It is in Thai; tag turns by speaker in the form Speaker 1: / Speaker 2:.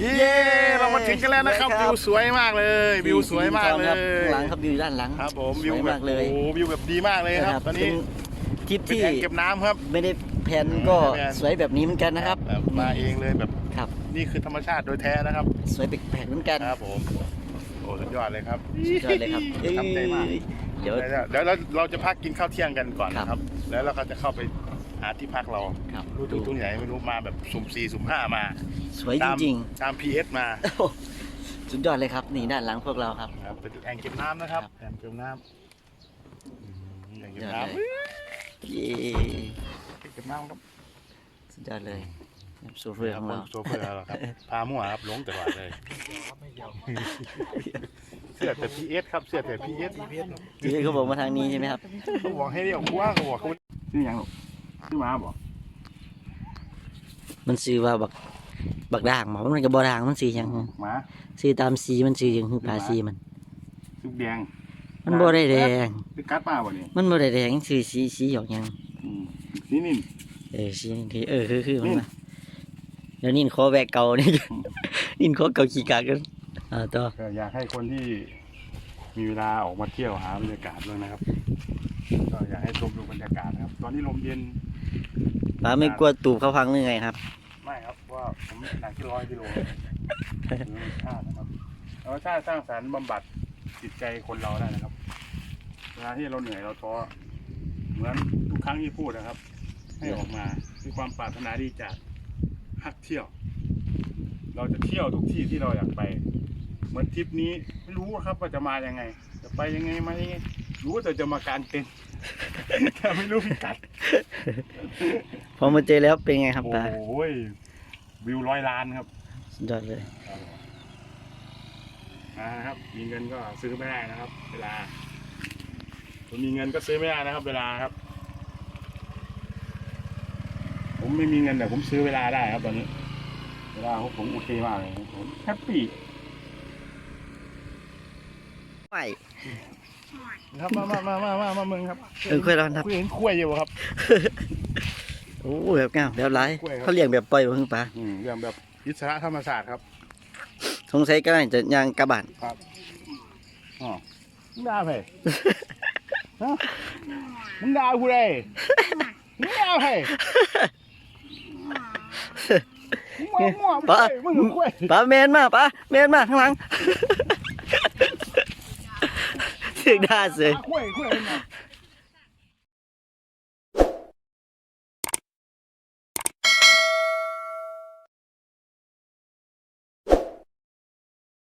Speaker 1: เย้เรามาถึงกันแล้วนะครับ
Speaker 2: สวยครับ
Speaker 1: วิวสวยมากเลยวิวสวยมากเลย
Speaker 2: ครับข้างหลังครับวิวด้านหลัง
Speaker 1: ครับผม
Speaker 2: ส
Speaker 1: วิว
Speaker 2: วย
Speaker 1: แบ
Speaker 2: มา
Speaker 1: บ
Speaker 2: กเลย
Speaker 1: โอ้โหวิวแบบดีมากเลยครับ ตอนนี้
Speaker 2: เป็นทริป
Speaker 1: เป็น
Speaker 2: ที่
Speaker 1: แอ่งเก็บน้ำครับ
Speaker 2: ไม่ได้แผนก็
Speaker 1: ไม่ได้แพลน
Speaker 2: สวยแบบนี้เหมือนกันนะครับ
Speaker 1: แบบมาเองเลยแบบ
Speaker 2: ครับ
Speaker 1: นี่คือธรรมชาติโดยแท้นะครับ
Speaker 2: สวยแปลกๆเหมือนกัน
Speaker 1: ครับผมโอ้สุดยอดเลยครับ
Speaker 2: สุดยอดเลยครับเอ้ย
Speaker 1: ทำใจมาก
Speaker 2: เดี๋ยว
Speaker 1: เดี๋ยวเราเราจะพักกินข้าวเที่ยงกันก่อน
Speaker 2: ครับ
Speaker 1: นะครับ แล้วเราก็จะเข้าไป หาที่พักเรา
Speaker 2: ครับ
Speaker 1: รู้ตรงตรงไหนไม่รู้มาแบบสุ่มสี่สุ่มห้ามา
Speaker 2: สวยจ
Speaker 1: ตาม
Speaker 2: ริง
Speaker 1: ตาม PS มา
Speaker 2: ๆโอ้โหสุดยอดเลยครับนี่ด้านหลังพวกเราครับ
Speaker 1: ครับเป็นแอ่งเก็บน้ำนะครับ
Speaker 2: ครับ
Speaker 1: แอ่งเก็บน้ำอืมแอ่งเก็บน้
Speaker 2: ยอดเลยเย้ำ
Speaker 1: เก็บน้ำครับ
Speaker 2: สุดยอดเลยโซเฟอร์ของเรา
Speaker 1: โซเฟอร์เราครับพามั่วครับหลงตลอดเลยเสื้อแต่ PS ครับเสื้อแต่ PS
Speaker 2: ที่เขาบอกมาทางนี้ใช่ไหมครับ
Speaker 1: เขาบอกให้เรียกว่าเขาบอกเขาชื่อยังหรอ ชื่อม้าบอก
Speaker 2: มันซื้อว่าบักบักด่างหมอมันก็บ่ด่างมันสีหยัง
Speaker 1: ม้า
Speaker 2: ซื้อตามสีมันซื้อหยังคือปลาสีมัน
Speaker 1: ลูกแดง
Speaker 2: มันบ่ได้แดง
Speaker 1: คือกัดป้าบ่เนี่ย
Speaker 2: มันบ่ได้แดงซื้อสีสีออกหยัง
Speaker 1: สีนิน
Speaker 2: เออสีนี่คือเออคือคือมัน
Speaker 1: นี่
Speaker 2: มาเดี๋ยวนี่ขอแวกเก่านี่นี่ขอเก่าขี้กากกันอ่าต่อ
Speaker 1: ก็อยากให้คนที่มีเวลาออกมาเที่ยวหาบรรยากาศด้วยนะครับก็อยากให้ชมดูบรรยากาศนะครับ ตอนนี้ลมเย็น
Speaker 2: ปลาไม่กลัวตูบเขาพังหรือไงครับ
Speaker 1: ไม่ครับเพราะว่าผมหนักที่ร้อยกิโลธรรมชาตินะครับธรรมชาติสร้างสรรค์บำบัดจิตใจคนเราได้นะครับเวลาที่เราเหนื่อยเราท้อเหมือนทุกครั้งที่พูดนะครับ ให้ออกมาด้วยความปรารถนาดีจากฮักเที่ยว เราจะเที่ยวทุกที่ที่เราอยากไป เหมือนทริปนี้ไม่รู้ครับว่าจะมายังไง จะไปยังไงมายังไงรู้แต่จะมากางเต็นท์ แต่ไม่รู้พิกัด
Speaker 2: พอมาเจอแล้วเป็นไงครับปลา
Speaker 1: โอ้ยวิวร้อยล้านครับ
Speaker 2: สุดยอดเลย
Speaker 1: นะครับ มีเงินก็ซื้อไม่ได้นะครับ เวลาผมมีเงินก็ซื้อไม่ได้นะครับ เวลาครับ ผมไม่มีเงินแต่ผมซื้อเวลาได้ครับตอนนี้ เวลาของผมโอเคมากเลยครับผมแฮปปี้
Speaker 2: ไม่
Speaker 1: ครับมามามามามามามึงครับ
Speaker 2: เออคุยแล้วครับ
Speaker 1: คุยเห็นคุยอยู่ครับ
Speaker 2: โอ้แบบงามแบบไร
Speaker 1: กล้วยครับ
Speaker 2: เขาเลี้ยงแบบปล่อยมาพึ่งปลา
Speaker 1: อืมเรื่องแบบอิสระธรรมศาสตร์ครับ
Speaker 2: สงสัยก็น่าจะยางกระบาด
Speaker 1: อ๋อมึงด่าไผฮะมึงด่ากูเลยมึงด่าไผมึงมั่วมึง
Speaker 2: ปลา
Speaker 1: มึงคุย
Speaker 2: ปลาเมนมาปลาเมนมาข้างหลัง เสี